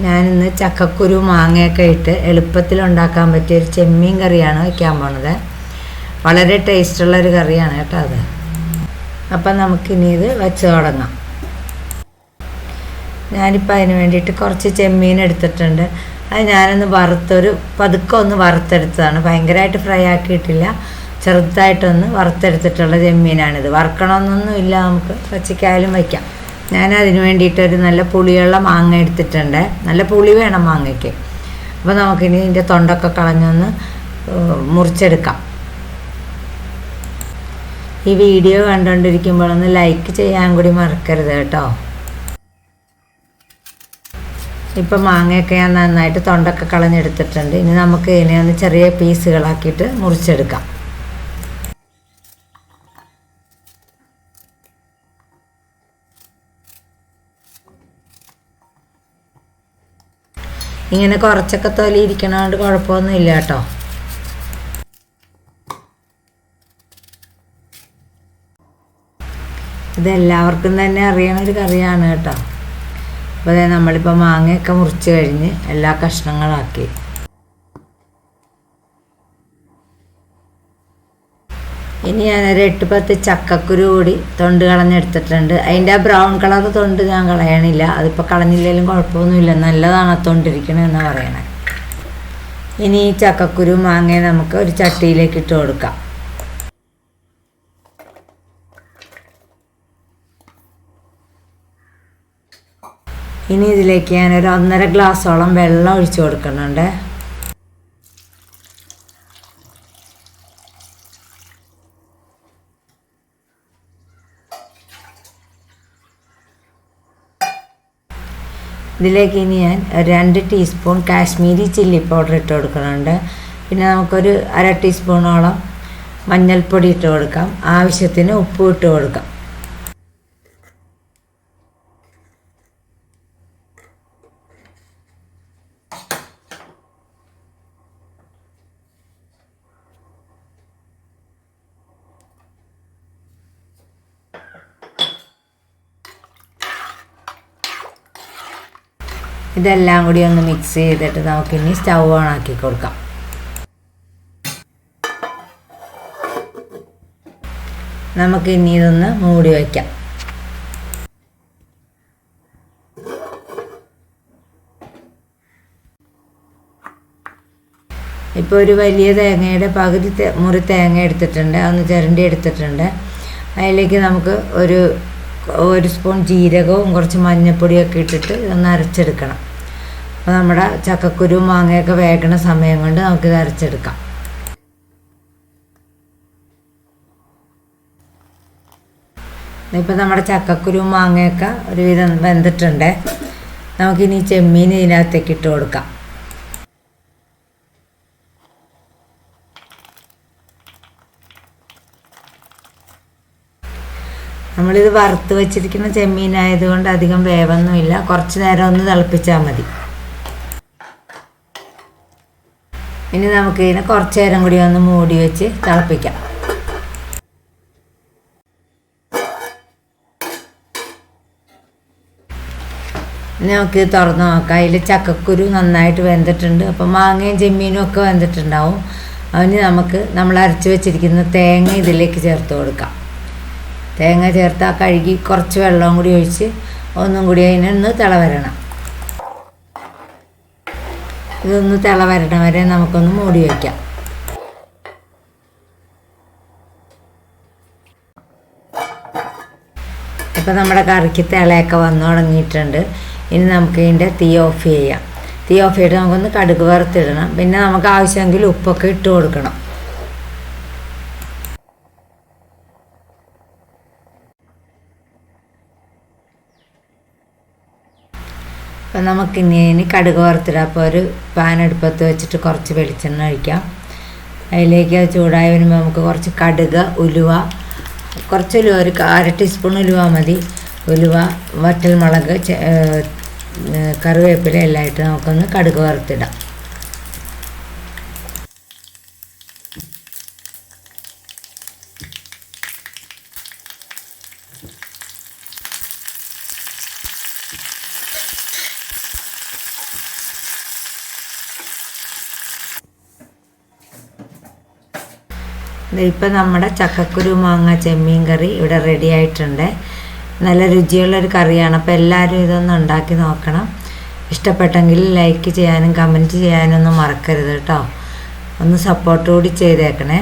ഞാനിന്ന് ചക്കക്കുരു മാങ്ങയൊക്കെ ഇട്ട് എളുപ്പത്തിൽ ഉണ്ടാക്കാൻ പറ്റിയ ഒരു ചെമ്മീൻ കറിയാണ് വയ്ക്കാൻ പോണത്. വളരെ ടേസ്റ്റുള്ള ഒരു കറിയാണ് കേട്ടോ അത്. അപ്പം നമുക്കിനി ഇത് വെച്ച് തുടങ്ങാം. ഞാനിപ്പോൾ അതിന് വേണ്ടിയിട്ട് കുറച്ച് ചെമ്മീൻ എടുത്തിട്ടുണ്ട്. അത് ഞാനൊന്ന് വറുത്തൊരു പതുക്കെ ഒന്ന് വറുത്തെടുത്തതാണ്. ഭയങ്കരമായിട്ട് ഫ്രൈ ആക്കിയിട്ടില്ല. ചെറുതായിട്ടൊന്ന് വറുത്തെടുത്തിട്ടുള്ള ചെമ്മീനാണിത്. വറുക്കണമെന്നൊന്നുമില്ല നമുക്ക്. പച്ചക്കായാലും വയ്ക്കാം. ഞാൻ അതിന് വേണ്ടിയിട്ട് ഒരു നല്ല പുളിയുള്ള മാങ്ങ എടുത്തിട്ടുണ്ട്. നല്ല പുളി വേണം മാങ്ങയ്ക്ക്. അപ്പോൾ നമുക്കിനി ഇതിന്റെ തൊണ്ടൊക്കെ കളഞ്ഞൊന്ന് മുറിച്ചെടുക്കാം. ഈ വീഡിയോ കണ്ടുകൊണ്ടിരിക്കുമ്പോഴൊന്ന് ലൈക്ക് ചെയ്യാൻ കൂടി മറക്കരുത് കേട്ടോ. ഇപ്പം മാങ്ങയൊക്കെ ഞാൻ നന്നായിട്ട് തൊണ്ടൊക്കെ കളഞ്ഞെടുത്തിട്ടുണ്ട്. ഇനി നമുക്ക് ഇതിനെ ഒന്ന് ചെറിയ പീസുകളാക്കിയിട്ട് മുറിച്ചെടുക്കാം. ഇങ്ങനെ കുറച്ചൊക്കെ തൊലി ഇരിക്കണോണ്ട് കുഴപ്പമൊന്നുമില്ല കേട്ടോ ഇതെല്ലാവർക്കും തന്നെ അറിയണ ഒരു കറിയാണ് കേട്ടോ. അപ്പോൾ നമ്മളിപ്പോൾ മാങ്ങയൊക്കെ മുറിച്ച് കഴിഞ്ഞ് എല്ലാ കഷ്ണങ്ങളാക്കി. ഇനി ഞാനൊരു എട്ട് പത്ത് ചക്കക്കുരു കൂടി തൊണ്ട് കളഞ്ഞെടുത്തിട്ടുണ്ട്. അതിന്റെ ആ ബ്രൗൺ കളർ തൊണ്ട് ഞാൻ കളയണില്ല. അതിപ്പോൾ കളഞ്ഞില്ലെങ്കിലും കുഴപ്പമൊന്നുമില്ല. നല്ലതാണ് ആ തൊണ്ടിരിക്കണമെന്ന് പറയണേ. ഇനി ഈ ചക്കക്കുരു മാങ്ങ നമുക്ക് ഒരു ചട്ടിയിലേക്ക് ഇട്ട് കൊടുക്കാം. ഇനി ഇതിലേക്ക് ഞാനൊരു ഒന്നര ഗ്ലാസ്സോളം വെള്ളം ഒഴിച്ചു കൊടുക്കുന്നുണ്ട്. ഇതിലേക്ക് ഇനി ഞാൻ രണ്ട് ടീസ്പൂൺ കാശ്മീരി ചില്ലി പൗഡർ ഇട്ട് കൊടുക്കുന്നുണ്ട്. പിന്നെ നമുക്കൊരു അര ടീസ്പൂണോളം മഞ്ഞൾപ്പൊടി ഇട്ട് കൊടുക്കാം. ആവശ്യത്തിന് ഉപ്പ് ഇട്ട് കൊടുക്കാം. ഇതെല്ലാം കൂടി ഒന്ന് മിക്സ് ചെയ്തിട്ട് നമുക്കിനി സ്റ്റൗ ഓൺ ആക്കി കൊടുക്കാം. നമുക്ക് ഇനി ഇതൊന്ന് മൂടി വയ്ക്കാം. ഇപ്പോൾ ഒരു വലിയ തേങ്ങയുടെ പകുതി മുറി തേങ്ങ എടുത്തിട്ടുണ്ട്. അതൊന്ന് ചിരണ്ടി എടുത്തിട്ടുണ്ട്. അതിലേക്ക് നമുക്ക് ഒരു ഒരു സ്പൂൺ ജീരകവും കുറച്ച് മഞ്ഞൾപ്പൊടിയൊക്കെ ഇട്ടിട്ട് ഒന്ന് അരച്ചെടുക്കണം. അപ്പോൾ നമ്മുടെ ചക്കക്കുരു മാങ്ങയൊക്കെ വേകണ സമയം കൊണ്ട് നമുക്കിത് അരച്ചെടുക്കാം. ഇപ്പം നമ്മുടെ ചക്കക്കുരു മാങ്ങയൊക്കെ ഒരുവിധം വെന്തിട്ടുണ്ട്. നമുക്കിനി ചെമ്മീൻ ഇതിനകത്തേക്ക് ഇട്ട് കൊടുക്കാം. നമ്മളിത് വറുത്ത് വെച്ചിരിക്കുന്ന ചെമ്മീനായതുകൊണ്ട് അധികം വേവൊന്നുമില്ല. കുറച്ച് നേരം ഒന്ന് തിളപ്പിച്ചാൽ മതി. ഇനി നമുക്ക് ഇതിനെ കുറച്ച് നേരം കൂടി ഒന്ന് മൂടി വെച്ച് തിളപ്പിക്കാം. നമുക്ക് തുറന്ന് നോക്കാം. അതിൽ ചക്കക്കുരു നന്നായിട്ട് വെന്തിട്ടുണ്ട്. അപ്പം മാങ്ങയും ചെമ്മീനും ഒക്കെ വെന്തിട്ടുണ്ടാവും. അതിന് നമുക്ക് നമ്മൾ അരച്ച് വെച്ചിരിക്കുന്ന തേങ്ങ ഇതിലേക്ക് ചേർത്ത് കൊടുക്കാം. തേങ്ങ ചേർത്ത് ആ കഴുകി കുറച്ച് വെള്ളവും കൂടി ഒഴിച്ച് ഒന്നും കൂടി അതിനൊന്ന് തിള വരണം ഇതൊന്ന് തിള വരണ വരെ നമുക്കൊന്ന് മൂടി വയ്ക്കാം ഇപ്പോൾ നമ്മുടെ കറിക്ക് തിളയൊക്കെ വന്നു തുടങ്ങിയിട്ടുണ്ട് ഇനി നമുക്ക് ഇതിന്റെ തീ ഓഫ് ചെയ്യാം. തീ ഓഫ് ചെയ്തിട്ട് നമുക്കൊന്ന് കടുക് വറുത്തിടണം. പിന്നെ നമുക്ക് ആവശ്യമെങ്കിൽ ഉപ്പൊക്കെ ഇട്ട് കൊടുക്കണം. അപ്പം നമുക്ക് ഇനി കടുക് വറുത്തിടാം. അപ്പോൾ ഒരു പാൻ അടുപ്പത്ത് വെച്ചിട്ട് കുറച്ച് വെളിച്ചെണ്ണ ഒഴിക്കാം. അതിലേക്ക് അത് ചൂടായി വരുമ്പോൾ നമുക്ക് കുറച്ച് കടുക് ഉലുവ കുറച്ച് ഉലുവ ഒരു അര ടീസ്പൂൺ ഉലുവ മതി. ഉലുവ വറ്റൽമുളക് കറിവേപ്പില എല്ലാം ഇട്ട് നമുക്കൊന്ന് കടുക് വറുത്തിടാം. ഇപ്പം നമ്മുടെ ചക്കക്കുരു മാങ്ങ ചെമ്മീൻ കറി ഇവിടെ റെഡി ആയിട്ടുണ്ട്. നല്ല രുചിയുള്ളൊരു കറിയാണ്. അപ്പോൾ എല്ലാവരും ഇതൊന്ന് ഉണ്ടാക്കി നോക്കണം. ഇഷ്ടപ്പെട്ടെങ്കിൽ ലൈക്ക് ചെയ്യാനും കമന്റ് ചെയ്യാനും ഒന്നും മറക്കരുത് കേട്ടോ. ഒന്ന് സപ്പോർട്ട് കൂടി ചെയ്തേക്കണേ.